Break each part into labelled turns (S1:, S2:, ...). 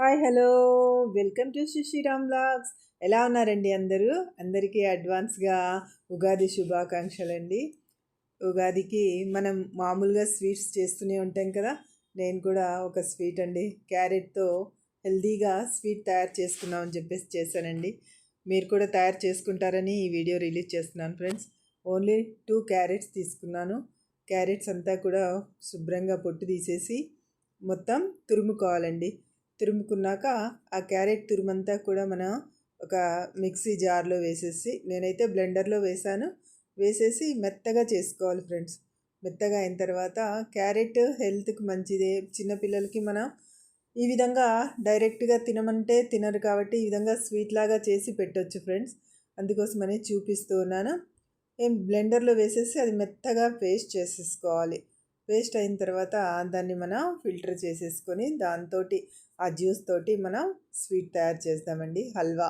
S1: Hi hello. Welcome to Sriram blogs. ఎలా ఉన్నారండి అందరూ? అందరికీ అడ్వాన్స్గా ఉగాది శుభాకాంక్షలు అండి ఉగాదికి మనం మామూలుగా స్వీట్స్ చేస్తూనే ఉంటాం కదా? నేను కూడా ఒక స్వీట్ అండి. క్యారెట్తో హెల్తీగా స్వీట్ తయారు చేసుకుందామని చెప్పేసి చేశానండి. మీరు కూడా తయారు చేసుకుంటారని ఈ వీడియో రిలీజ్ చేస్తున్నాను ఫ్రెండ్స్. ఓన్లీ టూ క్యారెట్స్ తీసుకున్నాను. క్యారెట్స్ అంతా కూడా శుభ్రంగా పొట్టు తీసేసి మొత్తం తురుముకోవాలండి. తురుముకున్నాక ఆ క్యారెట్ తురుమంతా కూడా మనం ఒక మిక్సీ జార్లో వేసేసి నేనైతే బ్లెండర్లో వేసాను. వేసేసి మెత్తగా చేసుకోవాలి ఫ్రెండ్స్. మెత్తగా అయిన తర్వాత క్యారెట్ హెల్త్కి మంచిదే. చిన్నపిల్లలకి మనం ఈ విధంగా డైరెక్ట్గా తినమంటే తినరు కాబట్టి ఈ విధంగా స్వీట్ లాగా చేసి పెట్టవచ్చు ఫ్రెండ్స్. అందుకోసమని చూపిస్తూ ఉన్నాను. ఏం బ్లెండర్లో వేసేసి అది మెత్తగా పేస్ట్ చేసేసుకోవాలి. పేస్ట్ అయిన తర్వాత దాన్ని మనం ఫిల్టర్ చేసేసుకొని దాంతో ఆ జ్యూస్ తోటి మనం స్వీట్ తయారు చేస్తామండి. హల్వా.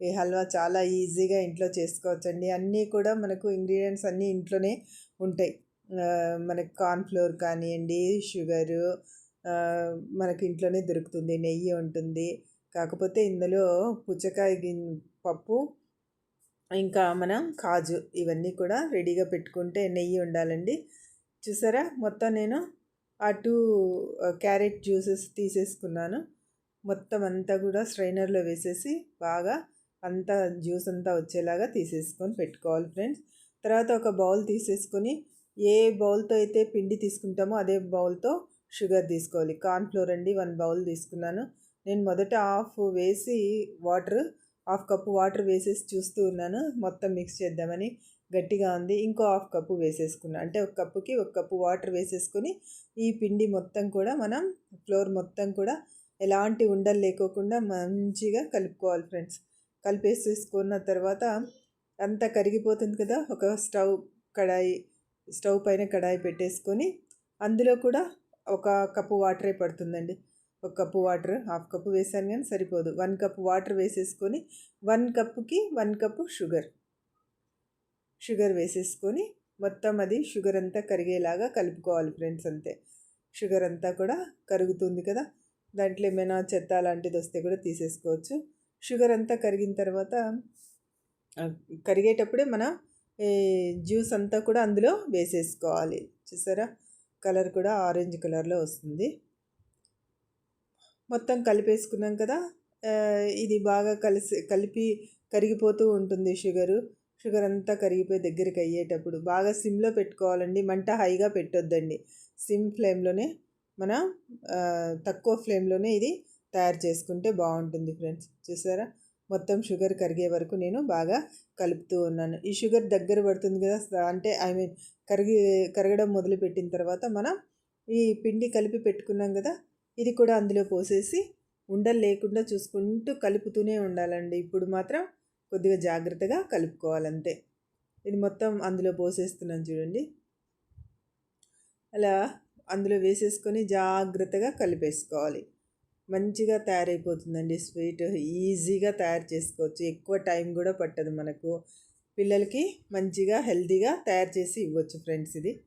S1: ఈ హల్వా చాలా ఈజీగా ఇంట్లో చేసుకోవచ్చండి. అన్నీ కూడా మనకు ఇంగ్రీడియంట్స్ అన్నీ ఇంట్లోనే ఉంటాయి. మనకు కార్న్ఫ్లోర్ కానివ్వండి షుగరు మనకి ఇంట్లోనే దొరుకుతుంది. నెయ్యి ఉంటుంది. కాకపోతే ఇందులో పుచ్చకాయ పప్పు ఇంకా మనం కాజు ఇవన్నీ కూడా రెడీగా పెట్టుకుంటే నెయ్యి ఉండాలండి. చూసారా? మొత్తం నేను ఆ టూ క్యారెట్ జ్యూసెస్ తీసేసుకున్నాను. మొత్తం అంతా కూడా స్ట్రైనర్లో వేసేసి బాగా అంతా జ్యూస్ అంతా వచ్చేలాగా తీసేసుకొని పెట్టుకోవాలి ఫ్రెండ్స్. తర్వాత ఒక బౌల్ తీసేసుకొని ఏ బౌల్తో అయితే పిండి తీసుకుంటామో అదే బౌల్తో షుగర్ తీసుకోవాలి. కార్న్ఫ్లోర్ అండి వన్ బౌల్ తీసుకున్నాను. నేను మొదట హాఫ్ వేసి వాటర్ హాఫ్ కప్పు వాటర్ వేసేసి చూస్తూ ఉన్నాను. మొత్తం మిక్స్ చేద్దామని. గట్టిగా ఉంది. ఇంకో హాఫ్ కప్పు వేసేసుకున్నాను అంటే ఒక కప్పుకి ఒక కప్పు వాటర్ వేసేసుకొని ఈ పిండి మొత్తం కూడా మనం ఫ్లోర్ మొత్తం కూడా ఎలాంటి ఉండలు లేకోకుండా మంచిగా కలుపుకోవాలి ఫ్రెండ్స్. కలిపేసేసుకున్న తర్వాత అంతా కరిగిపోతుంది కదా ఒక స్టవ్ కడాయి స్టవ్ పైన కడాయి పెట్టేసుకొని అందులో కూడా ఒక కప్పు వాటరే పడుతుందండి. ఒక కప్పు వాటర్ హాఫ్ కప్పు వేసాను కానీ సరిపోదు. వన్ కప్ వాటర్ వేసేసుకొని వన్ కప్పుకి వన్ కప్పు షుగర్. షుగర్ వేసేసుకొని మొత్తం అది షుగర్ అంతా కరిగేలాగా కలుపుకోవాలి ఫ్రెండ్స్ అంతే. షుగర్ అంతా కూడా కరుగుతుంది కదా. దాంట్లో ఏమైనా చెత్త లాంటిది వస్తే కూడా తీసేసుకోవచ్చు. షుగర్ అంతా కరిగిన తర్వాత కరిగేటప్పుడే మనం జ్యూస్ అంతా కూడా అందులో వేసేసుకోవాలి. చూసారా? కలర్ కూడా ఆరెంజ్ కలర్లో వస్తుంది. మొత్తం కలిపేసుకున్నాం కదా. ఇది బాగా కలిసి కలిపి కరిగిపోతూ ఉంటుంది షుగరు. షుగర్ అంతా కరిగిపోయి దగ్గరికి అయ్యేటప్పుడు బాగా సిమ్లో పెట్టుకోవాలండి. మంట హైగా పెట్టొద్దండి. సిమ్ ఫ్లేమ్లోనే మన తక్కువ ఫ్లేమ్లోనే ఇది తయారు చేసుకుంటే బాగుంటుంది ఫ్రెండ్స్. చూసారా? మొత్తం షుగర్ కరిగే వరకు నేను బాగా కలుపుతూ ఉన్నాను. ఈ షుగర్ దగ్గర పడుతుంది కదా అంటే ఐ మీన్ కరిగి కరగడం మొదలుపెట్టిన తర్వాత మనం ఈ పిండి కలిపి పెట్టుకున్నాం కదా ఇది కూడా అందులో పోసేసి ఉండలు లేకుండా చూసుకుంటూ కలుపుతూనే ఉండాలండి. ఇప్పుడు మాత్రం కొద్దిగా జాగ్రత్తగా కలుపుకోవాలంతే. ఇది మొత్తం అందులో పోసేస్తున్నాను చూడండి. అలా అందులో వేసేసుకొని జాగ్రత్తగా కలిపేసుకోవాలి. మంచిగా తయారైపోతుందండి స్వీట్. ఈజీగా తయారు చేసుకోవచ్చు. ఎక్కువ టైం కూడా పట్టదు మనకు. పిల్లలకి మంచిగా హెల్తీగా తయారు చేసి ఇవ్వచ్చు ఫ్రెండ్స్ ఇది.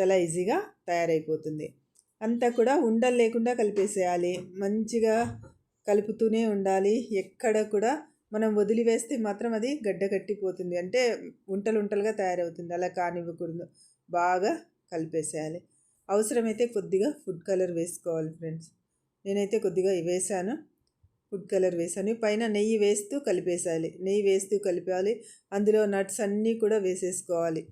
S1: చాలా ఈజీగా తయారైపోతుంది. అంతా కూడా ఉండలు లేకుండా కలిపేసేయాలి. మంచిగా కలుపుతూనే ఉండాలి. ఎక్కడ కూడా మనం వదిలివేస్తే మాత్రం అది గడ్డ కట్టిపోతుంది. అంటే ఉంటలు ఉంటలుగా తయారవుతుంది. అలా కానివ్వకూడదు. బాగా కలిపేసేయాలి. అవసరమైతే కొద్దిగా ఫుడ్ కలర్ వేసుకోవాలి ఫ్రెండ్స్. నేనైతే కొద్దిగా వేసాను. ఫుడ్ కలర్ వేసాను. పైన నెయ్యి వేస్తూ కలిపేసేయాలి. నెయ్యి వేస్తూ కలిపాలి. అందులో నట్స్ అన్నీ కూడా వేసేసుకోవాలి.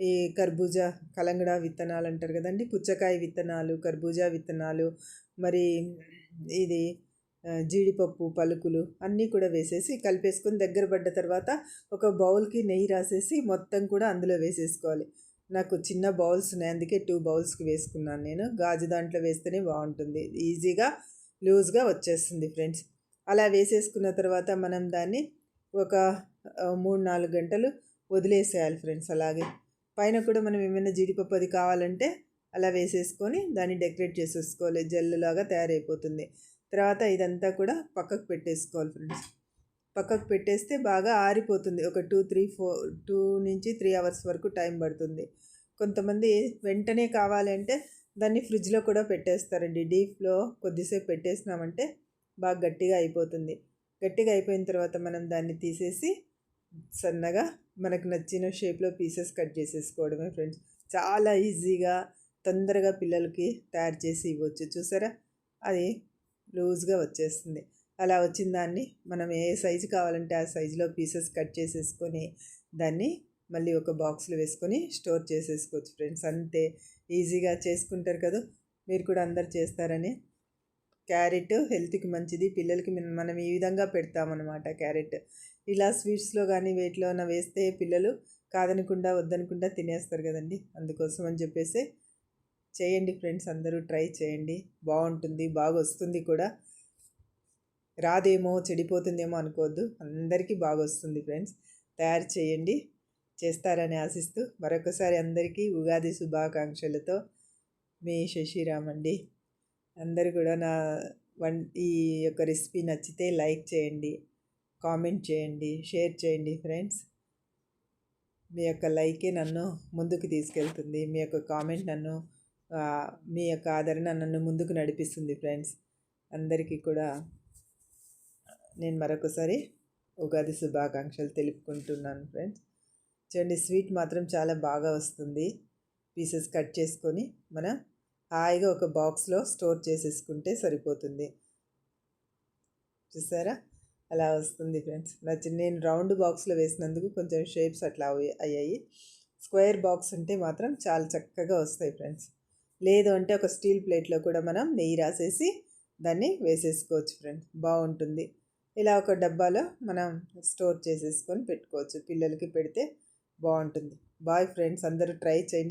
S1: ఈ కర్బూజా కలంగడ విత్తనాలు అంటారు కదండి. పుచ్చకాయ విత్తనాలు కర్బూజా విత్తనాలు మరి ఇది జీడిపప్పు పలుకులు అన్నీ కూడా వేసేసి కలిపేసుకొని దగ్గర పడ్డ తర్వాత ఒక బౌల్కి నెయ్యి రాసేసి మొత్తం కూడా అందులో వేసేసుకోవాలి. నాకు చిన్న బౌల్స్ ఉన్నాయి అందుకే టూ బౌల్స్కి వేసుకున్నాను నేను. గాజు దాంట్లో వేస్తేనే బాగుంటుంది. ఈజీగా లూజ్గా వచ్చేస్తుంది ఫ్రెండ్స్. అలా వేసేసుకున్న తర్వాత మనం దాన్ని ఒక మూడు నాలుగు గంటలు వదిలేసేయాలి ఫ్రెండ్స్ అలాగే. పైన కూడా మనం ఏమైనా జీడిపప్పు అది కావాలంటే అలా వేసేసుకొని దాన్ని డెకరేట్ చేసేసుకోవాలి. జల్లులాగా తయారైపోతుంది. తర్వాత ఇదంతా కూడా పక్కకు పెట్టేసుకోవాలి ఫ్రెండ్స్ పక్కకు పెట్టేస్తే బాగా ఆరిపోతుంది. ఒక టూ త్రీ ఫోర్ టూ నుంచి త్రీ అవర్స్ వరకు టైం పడుతుంది. కొంతమంది వెంటనే కావాలంటే దాన్ని ఫ్రిడ్జ్లో కూడా పెట్టేస్తారండి. డీప్లో కొద్దిసేపు పెట్టేసినామంటే బాగా గట్టిగా అయిపోతుంది. గట్టిగా అయిపోయిన తర్వాత మనం దాన్ని తీసేసి సన్నగా మనకు నచ్చిన షేప్లో పీసెస్ కట్ చేసేసుకోవడమే ఫ్రెండ్స్ చాలా ఈజీగా తొందరగా పిల్లలకి తయారు చేసి ఇవ్వచ్చు. చూసారా? అది లూజ్గా వచ్చేస్తుంది. అలా వచ్చిన దాన్ని మనం ఏ సైజు కావాలంటే ఆ సైజులో పీసెస్ కట్ చేసేసుకొని దాన్ని మళ్ళీ ఒక బాక్స్లో వేసుకొని స్టోర్ చేసేసుకోవచ్చు ఫ్రెండ్స్. అంతే ఈజీగా చేసుకుంటారు కదా! మీరు కూడా అందరు చేస్తారని. క్యారెట్ హెల్త్కి మంచిది పిల్లలకి మనం ఈ విధంగా పెడతామన్నమాట క్యారెట్. ఇలా స్వీట్స్లో కానీ వేటిలో వేస్తే పిల్లలు కాదనకుండా వద్దనకుండా తినేస్తారు కదండి. అందుకోసం అని చెప్పేసి చేయండి ఫ్రెండ్స్ అందరూ ట్రై చేయండి. బాగుంటుంది బాగా వస్తుంది కూడా. రాదేమో చెడిపోతుందేమో అనుకోవద్దు. అందరికీ బాగా వస్తుంది ఫ్రెండ్స్. తయారు చేయండి. చేస్తారని ఆశిస్తూ మరొకసారి అందరికీ ఉగాది శుభాకాంక్షలతో మీ శశిరామ్ అండి. అందరు కూడా నా వన్ ఈ యొక్క రెసిపీ నచ్చితే లైక్ చేయండి కామెంట్ చేయండి షేర్ చేయండి ఫ్రెండ్స్. మీ యొక్క లైకే నన్ను ముందుకు తీసుకెళ్తుంది మీ యొక్క కామెంట్ నన్ను మీ యొక్క ఆదరణ నన్ను ముందుకు నడిపిస్తుంది ఫ్రెండ్స్ అందరికీ కూడా నేను మరొకసారి ఉగాది శుభాకాంక్షలు తెలుపుకుంటున్నాను ఫ్రెండ్స్ చూడండి స్వీట్ మాత్రం చాలా బాగా వస్తుంది. పీసెస్ కట్ చేసుకొని మనం హాయిగా ఒక బాక్స్లో స్టోర్ చేసేసుకుంటే సరిపోతుంది. చూసారా? అలా వస్తుంది ఫ్రెండ్స్ నచ్చి నేను రౌండ్ బాక్స్లో వేసినందుకు కొంచెం షేప్స్ అట్లా అయ్యాయి. స్క్వేర్ బాక్స్ ఉంటే మాత్రం చాలా చక్కగా వస్తాయి ఫ్రెండ్స్ లేదు అంటే ఒక స్టీల్ ప్లేట్లో కూడా మనం నెయ్యి రాసేసి దాన్ని వేసేసుకోవచ్చు ఫ్రెండ్స్. బాగుంటుంది. ఇలా ఒక డబ్బాలో మనం స్టోర్ చేసేసుకొని పెట్టుకోవచ్చు. పిల్లలకి పెడితే బాగుంటుంది. బాయ్ ఫ్రెండ్స్ అందరూ ట్రై చేయండి.